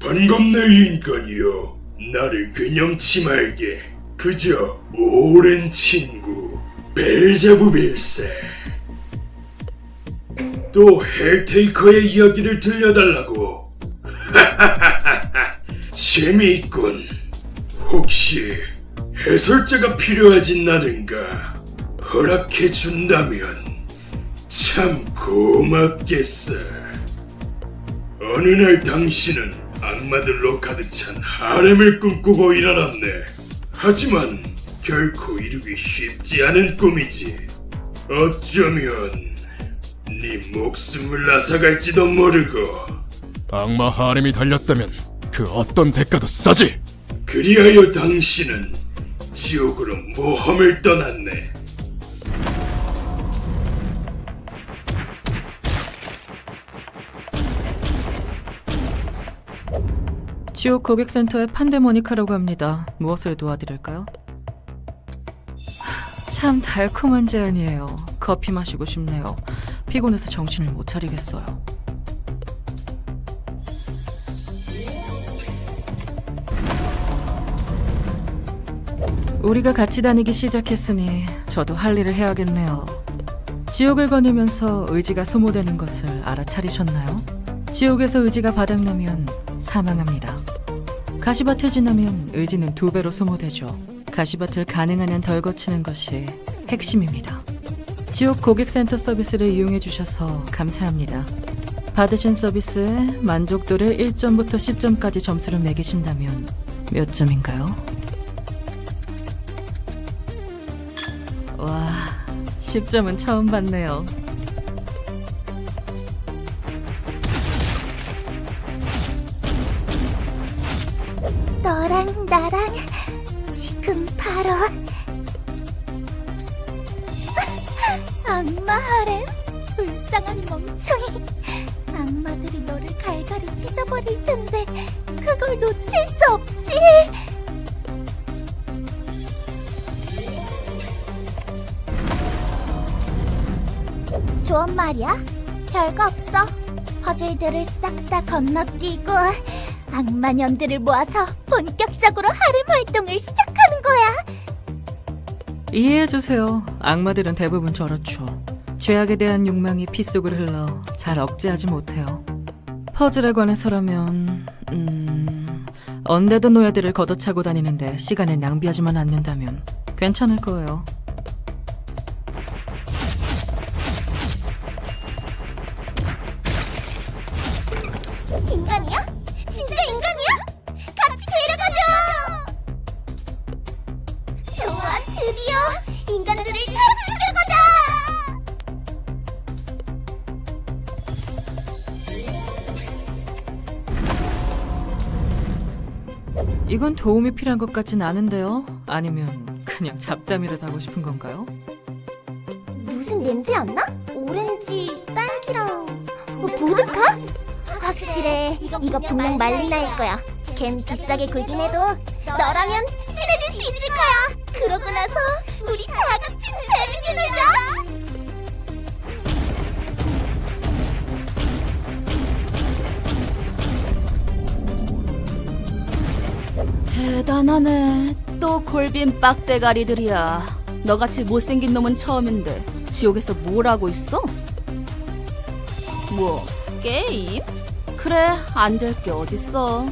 반갑네 인간이여. 나를 근염치 말게. 그저 오랜 친구 벨제부빌세. 또 헬테이커의 이야기를 들려달라고. 재미있군. 혹시 해설자가 필요하진 않은가? 허락해 준다면 참 고맙겠어. 어느 날 당신은 악마들로 가득 찬 하렘을 꿈꾸고 일어났네. 하지만 결코 이루기 쉽지 않은 꿈이지. 어쩌면 네 목숨을 앗아갈지도 모르고 악마 하렘이 달렸다면 그 어떤 대가도 싸지. 그리하여 당신은 지옥으로 모험을 떠났네. 지옥 고객센터의 판데모니카라고 합니다. 무엇을 도와드릴까요? 참 달콤한 제안이에요. 커피 마시고 싶네요. 피곤해서 정신을 못 차리겠어요. 우리가 같이 다니기 시작했으니 저도 할 일을 해야겠네요. 지옥을 거니면서 의지가 소모되는 것을 알아차리셨나요? 지옥에서 의지가 바닥나면 사망합니다. 가시밭을 지나면 의지는 두 배로 소모되죠. 가시밭을 가능한 한 덜 거치는 것이 핵심입니다. 지옥 고객센터 서비스를 이용해 주셔서 감사합니다. 받으신 서비스에 만족도를 1점부터 10점까지 점수를 매기신다면 몇 점인가요? 와, 10점은 처음 봤네요. 악마 하렘 불쌍한 멍청이. 악마들이 너를 갈갈이 찢어버릴 텐데 그걸 놓칠 수 없지. 좋은 말이야. 별거 없어. 퍼즐들을 싹 다 건너뛰고 악마년들을 모아서 본격적으로 하렘 활동을 시작하는 거야. 이해해 주세요. 악마들은 대부분 저렇죠. 죄악에 대한 욕망이 피 속을 흘러 잘 억제하지 못해요. 퍼즐에 관해서라면 음... 언데드 노예들을 걷어차고 다니는데 시간을 낭비하지만 않는다면 괜찮을 거예요. 인간이야? 진짜 인간 이건 도움이 필요한 것 같진 않은데요. 아니면 그냥 잡담이라도 하고 싶은 건가요? 무슨 냄새 안 나? 오렌지, 딸기랑 어, 보드카? 확실해. 이거 분명 말리나일 거야. 걘 비싸게 굴긴 해도 너라면 친해질 수 있을 거야. 그러고 나서 우리 다 같이 재 대단하네. 또 골빈 빡대가리들이야. 너같이 못생긴 놈은 처음인데 지옥에서 뭘 하고 있어? 뭐 게임? 그래 안 될 게 어딨어.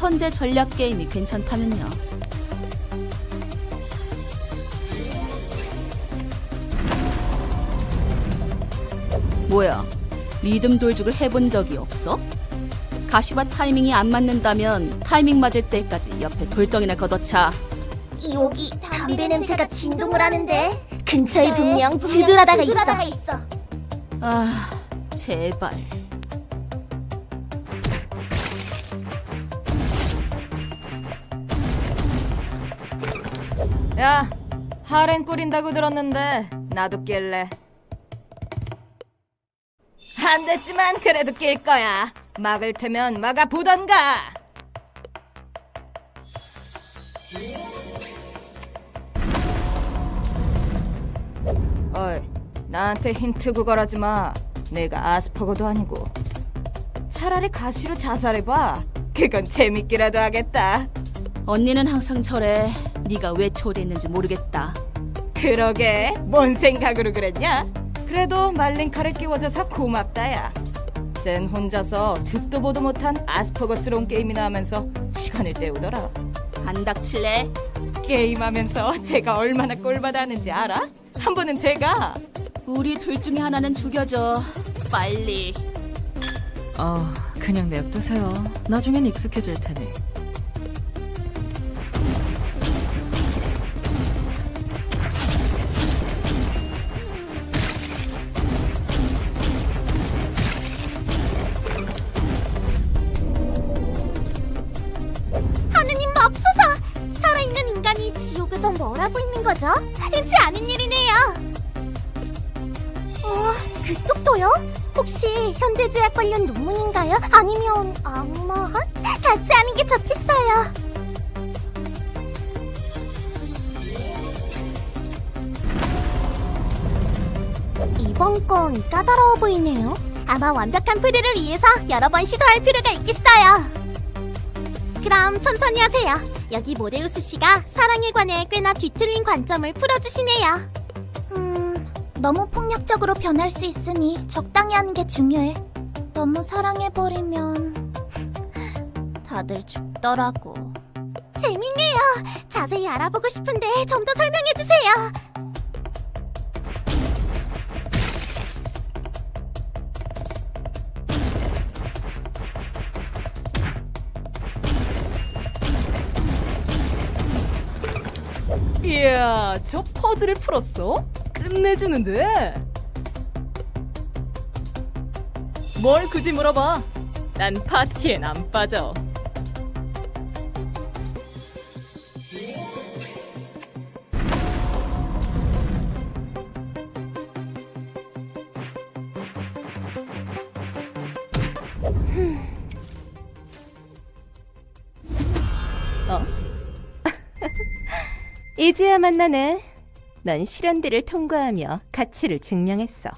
턴제 전략 게임이 괜찮다면요. 뭐야? 리듬 돌죽을 해본 적이 없어? 가시밭 타이밍이 안 맞는다면 타이밍 맞을 때까지 옆에 돌덩이나 걷어차. 여기 담배 냄새가 진동을 하는데 근처에 분명 지드라다가 있어. 아, 제발. 야, 하렌 꾸린다고 들었는데 나도 낄래. 안 됐지만 그래도 낄 거야. 막을 테면 막아 보던가. 어이, 나한테 힌트 구걸하지 마. 내가 아스퍼거도 아니고. 차라리 가시로 자살해봐. 그건 재밌기라도 하겠다. 언니는 항상 저래. 네가 왜 초대했는지 모르겠다. 그러게 뭔 생각으로 그랬냐? 그래도 말린 칼을 끼워줘서 고맙다야. 쟨 혼자서 듣도 보도 못한 아스퍼거스러운 게임이나 하면서 시간을 때우더라. 안 닥칠래? 게임하면서 제가 얼마나 꼴받았는지 알아? 한 번은 제가 우리 둘 중에 하나는 죽여줘. 빨리. 어, 그냥 냅두세요. 나중엔 익숙해질 테니. 하고 있는 거죠? 흔치 않은 일이네요. 어, 그쪽도요? 혹시 현대제약 관련 논문인가요? 아니면 악마한? 같이 하는 게 좋겠어요. 이번 건 까다로워 보이네요. 아마 완벽한 프리를 위해서 여러 번 시도할 필요가 있겠어요. 그럼 천천히 하세요. 여기 모데우스 씨가 사랑에 관해 꽤나 뒤틀린 관점을 풀어주시네요. 음, 너무 폭력적으로 변할 수 있으니 적당히 하는 게 중요해. 너무 사랑해버리면 다들 죽더라고. 재밌네요. 자세히 알아보고 싶은데 좀 더 설명해 주세요. 이야 저 퍼즐을 풀었어? 끝내주는데? 뭘 굳이 물어봐. 난 파티엔 안 빠져 이제야 만나네. 넌 실현들을 통과하며 가치를 증명했어.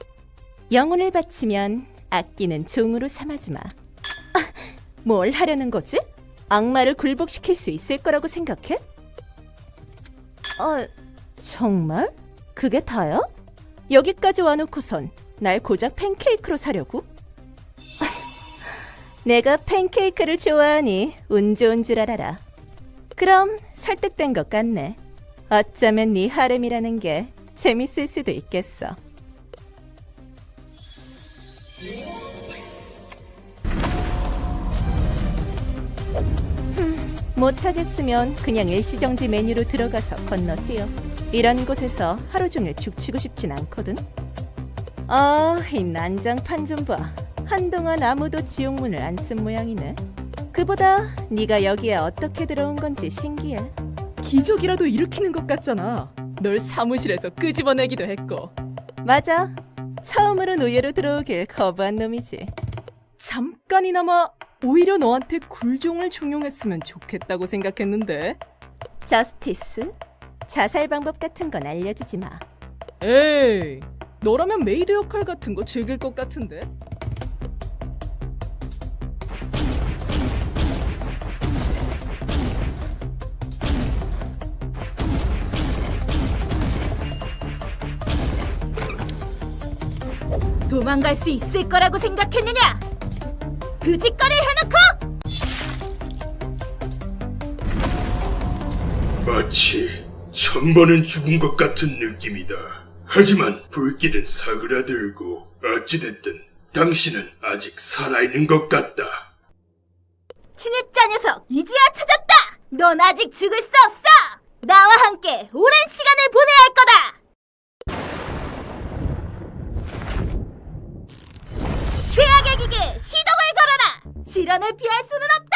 영혼을 바치면 아끼는 종으로 삼아주마. 아, 뭘 하려는 거지? 악마를 굴복시킬 수 있을 거라고 생각해? 아, 정말? 그게 다야? 여기까지 와놓고선 날 고작 팬케이크로 사려고? 내가 팬케이크를 좋아하니 운 좋은 줄 알아라. 그럼 설득된 것 같네. 어쩌면 네 하렘이라는 게 재밌을 수도 있겠어. 흠, 못하겠으면 그냥 일시정지 메뉴로 들어가서 건너뛰어. 이런 곳에서 하루 종일 죽치고 싶진 않거든. 아, 이 난장판 좀 봐. 한동안 아무도 지옥문을 안 쓴 모양이네. 그보다 네가 여기에 어떻게 들어온 건지 신기해. 기적이라도 일으키는 것 같잖아 널 사무실에서 끄집어내기도 했고 맞아. 처음으로 노예로 들어오길 거부한 놈이지. 잠깐이나마 오히려 너한테 굴종을 종용했으면 좋겠다고 생각했는데 저스티스? 자살 방법 같은 건 알려주지 마. 에이 너라면 메이드 역할 같은 거 즐길 것 같은데 도망갈 수 있을 거라고 생각했느냐? 그 짓거리를 해놓고 마치 천 번은 죽은 것 같은 느낌이다. 하지만 불길은 사그라들고 어찌됐든 당신은 아직 살아있는 것 같다. 침입자 녀석 이제야 찾았다. 넌 아직 죽을 수 없어. 나와 함께 오랜 시간을 보내야 할 거다. 시동을 걸어라. 실현을 피할 수는 없다.